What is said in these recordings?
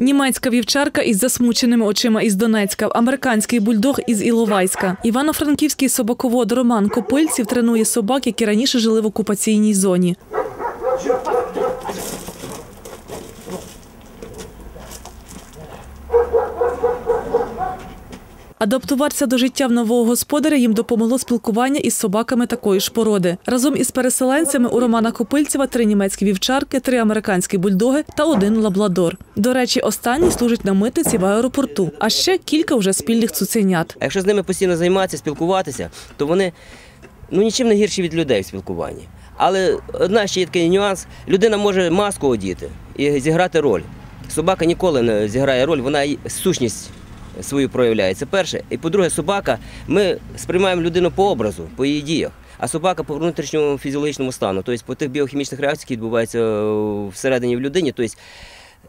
Німецька вівчарка із засмученими очима із Донецька, американський бульдог із Іловайська. Івано-франківський собаковод Роман Копильців тренує собак, які раніше жили в окупаційній зоні. Адаптуватися до життя в нового господаря їм допомогло спілкування із собаками такої ж породи. Разом із переселенцями у Романа Копильцева три німецькі вівчарки, три американські бульдоги та один лабладор. До речі, останній служить на митниці в аеропорту, а ще кілька вже спільних цуценят. Якщо з ними постійно займатися, спілкуватися, то вони ну, нічим не гірші від людей в спілкуванні. Але одна ще є такий нюанс: людина може маску одіти і зіграти роль. Собака ніколи не зіграє роль, вона сущність свою проявляє. Це перше. І по-друге, собака, ми сприймаємо людину по образу, по її діях. А собака по внутрішньому фізіологічному стану, тобто по тих біохімічних реакціях, які відбуваються е, всередині в людині. Тобто,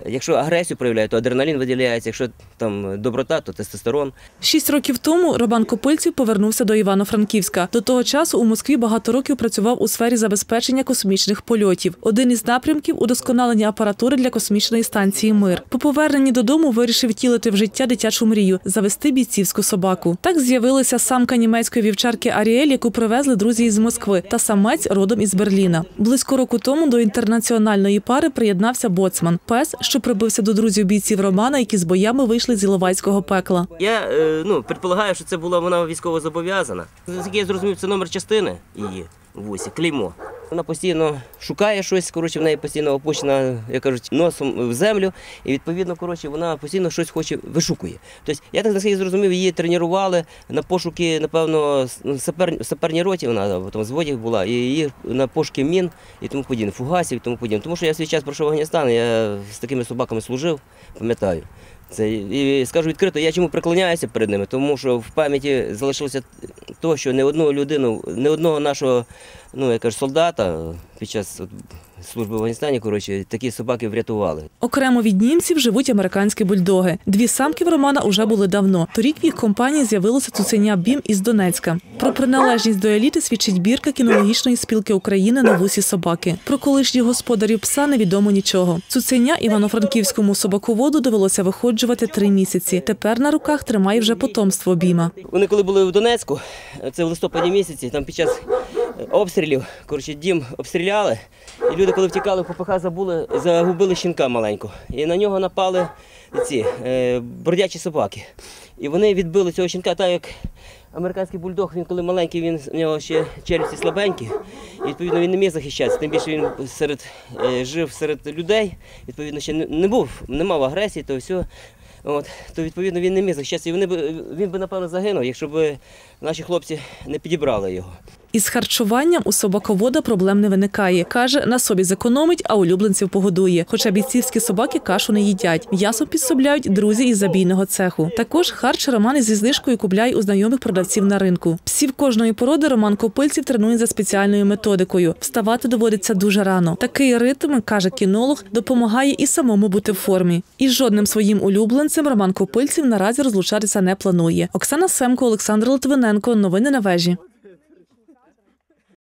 якщо агресію проявляє, то адреналін виділяється, якщо там доброта, то тестостерон. Шість років тому Роман Копильців повернувся до Івано-Франківська. До того часу у Москві багато років працював у сфері забезпечення космічних польотів. Один із напрямків удосконалення апаратури для космічної станції Мир. По поверненні додому вирішив втілити в життя дитячу мрію завести бійцівську собаку. Так з'явилася самка німецької вівчарки Аріель, яку привезли друзі із Москви, та самець родом із Берліна. Близько року тому до інтернаціональної пари приєднався боцман пес, що прибився до друзів бійців Романа, які з боями вийшли з Іловайського пекла. Я е, ну, предполагаю, що це була вона військово зобов'язана. Наскільки я зрозумів, це номер частини її вусі, клеймо. Вона постійно шукає щось, коротше, в неї постійно опущена, як кажуть, носом в землю, і відповідно, коротше, вона постійно щось хоче вишукує. Тобто, я так наскільки зрозумів, її тренували на пошуки, напевно, с- сапер, саперній роті вона там зводі була, і її на пошуки мін і тому подібне, фугасів і тому подібне. Тому що я свій час пройшов Афганістан, я з такими собаками служив, пам'ятаю. Це і скажу відкрито, я чому приклоняюся перед ними, тому що в пам'яті залишилося то, що не одну людину, не одного нашого, ну я кажу, солдата під час служби в Афганістані, коротше, такі собаки врятували. Окремо від німців живуть американські бульдоги. Дві самки в Романа уже були давно. Торік в їх компанії з'явилося цуценя Бім із Донецька. Про приналежність до еліти свідчить бірка кінологічної спілки України на вусі собаки. Про колишніх господарів пса невідомо нічого. Цуценя івано-франківському собаководу довелося виходжувати три місяці. Тепер на руках тримає вже потомство Біма. Вони коли були в Донецьку, це в листопаді місяці, там під час обстрілів, коротше, дім обстріляли, і люди, коли втікали в ППХ, забули, загубили щенка маленького. І на нього напали ці е, бродячі собаки. І вони відбили цього щенка, так як американський бульдог, він коли маленький, він у нього ще челюсті слабенькі, і відповідно він не міг захищатися. Тим більше він серед е, жив серед людей, відповідно, ще не, не був, не мав агресії, то все. От, то відповідно він не міг захищатися. І вони б, він би, напевно, загинув, якщо б наші хлопці не підібрали його. Із харчуванням у собаковода проблем не виникає. Каже, на собі зекономить, а улюбленців погодує. Хоча бійцівські собаки кашу не їдять. М'ясо підсобляють друзі із забійного цеху. Також харч Роман зі знижкою купляє у знайомих продавців на ринку. Псів кожної породи Роман Копильців тренує за спеціальною методикою. Вставати доводиться дуже рано. Такий ритм, каже кінолог, допомагає і самому бути в формі. І жодним своїм улюбленцем Роман Копильців наразі розлучатися не планує. Оксана Семко, Олександр Литвиненко. Новини на вежі.